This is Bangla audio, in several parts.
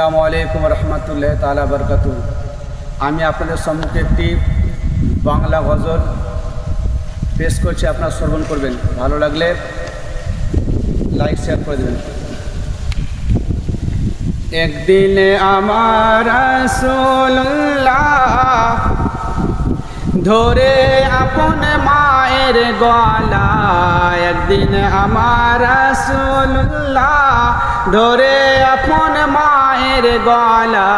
আসসালামু আলাইকুম রহমতুল্লাহ তালা বরকাত আমি আপনাদের সম্মুখে একটি বাংলা গজল পেশ করছি, আপনার শ্রবণ করবেন। ভালো লাগলে লাইক শেয়ার করে দেবেন। একদিন আমার ধরে আপন মায়ের গলা একদিন আমার সুল্লাহ ধরে আপন মায়ের গলা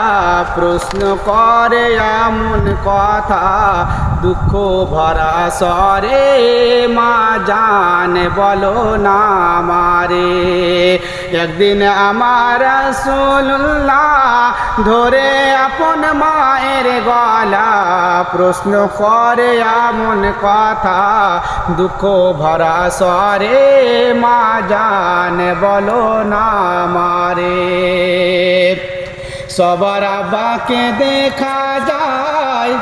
প্রশ্ন করে এমন কথা, দুঃখ ভরা সরে জান বলো না একদিন আমার রাসূলুল্লাহ ধরে আপন মায়ের গলা প্রশ্ন করে এমন কথা, দুঃখ ভরা সরে মা জান বলো না মারে সবার আব্বাকে দেখা যায়,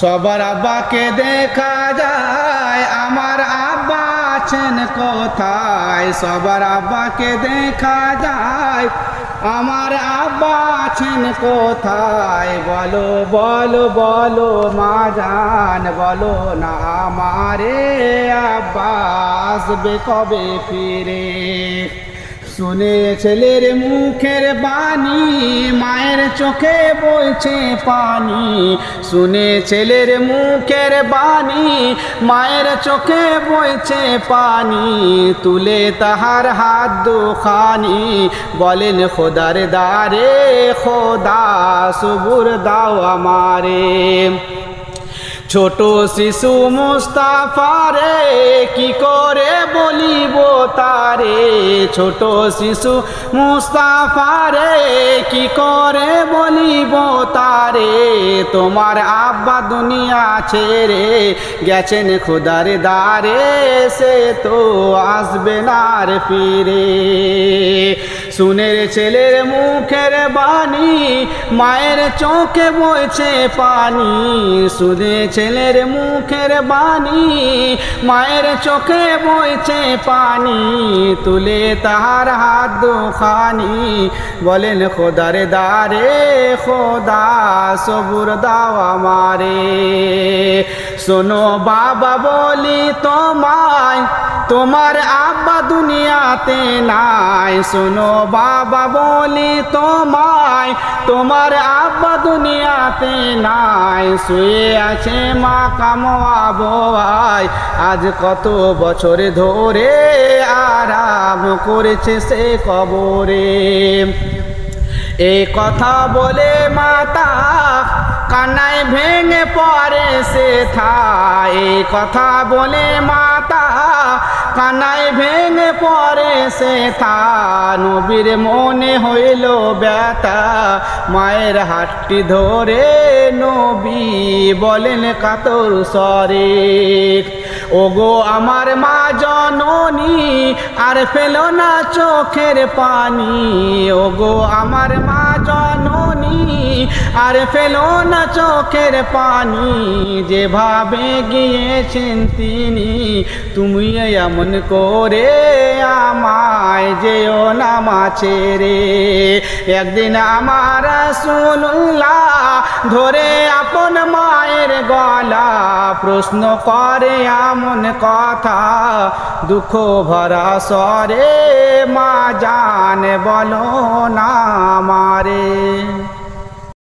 সবার আব্বাকে দেখা যায়, আমার কোথায়? সবার আব্বাকে দেখা যায়। আমার আব্বা আছেন কোথায়? বলো বলো বলো মা জান, বলো না আমারে আব্বা আসবে কবে ফিরে? শুনে ছেলের মুখের বাণী মায়ের চোখে বইছে পানি, শুনে ছেলের মুখের বাণী, মায়ের চোখে বইছে পানি, তুলে তাহার হাত দুখানি, বলেন, খোদার দারে খোদা, সুবুর দাও আমারে। ছোট শিশু মুস্তাফারে তারে ছোট শিশু মুস্তাফারে কি করে বলিব তারে? তোমার আব্বা দুনিয়া ছেড়ে গেছেন খোদার দারে সে তো আসবে না রে ফিরে। সুনের ছেলের মুখের বাণী, মায়ের চোখে বইছে পানি। শুনে ছেলের মুখের বাণী, মায়ের চোখে বইছে পানি। তুলে তাহার হাত দুখানি, বলেন, খোদার দারে খোদা, সবুর দাও আমারে। শোনো বাবা, বলি তোমায় তোমার আব্বা দুনিয়াতে নাই। শোনো বাবা বলি তোমায়, তোমার আব্বা দুনিয়াতে নাই। শুয়ে আছে মা কামোয়াবোয়ায় আজ কত বছর ধরে আরাম করেছে সে কবরে। এ কথা বলে মাতা কানায় ভেঙে পড়ে সে থা এই কথা বলে মাতা কানায় ভেঙে পরে সে নবীর মনে হইল ব্যথা। মায়ের হাতটি ধরে নবী বলেন, কাতর সরে ওগো আমার মা জননী, আর ফেলো না চোখের পানি। ওগো আমার মা জননী আর ফেলো না চোখের পানি, যেভাবে গিয়েছেন তিনি, তুমি এমন করে আমায় যেও না মাছে রে। একদিন আমার শুনুল্লাহ ধরে আপন মায়ের গলা প্রশ্ন করে এমন কথা, দুঃখ ভরা সরে মা জান, বলো না মা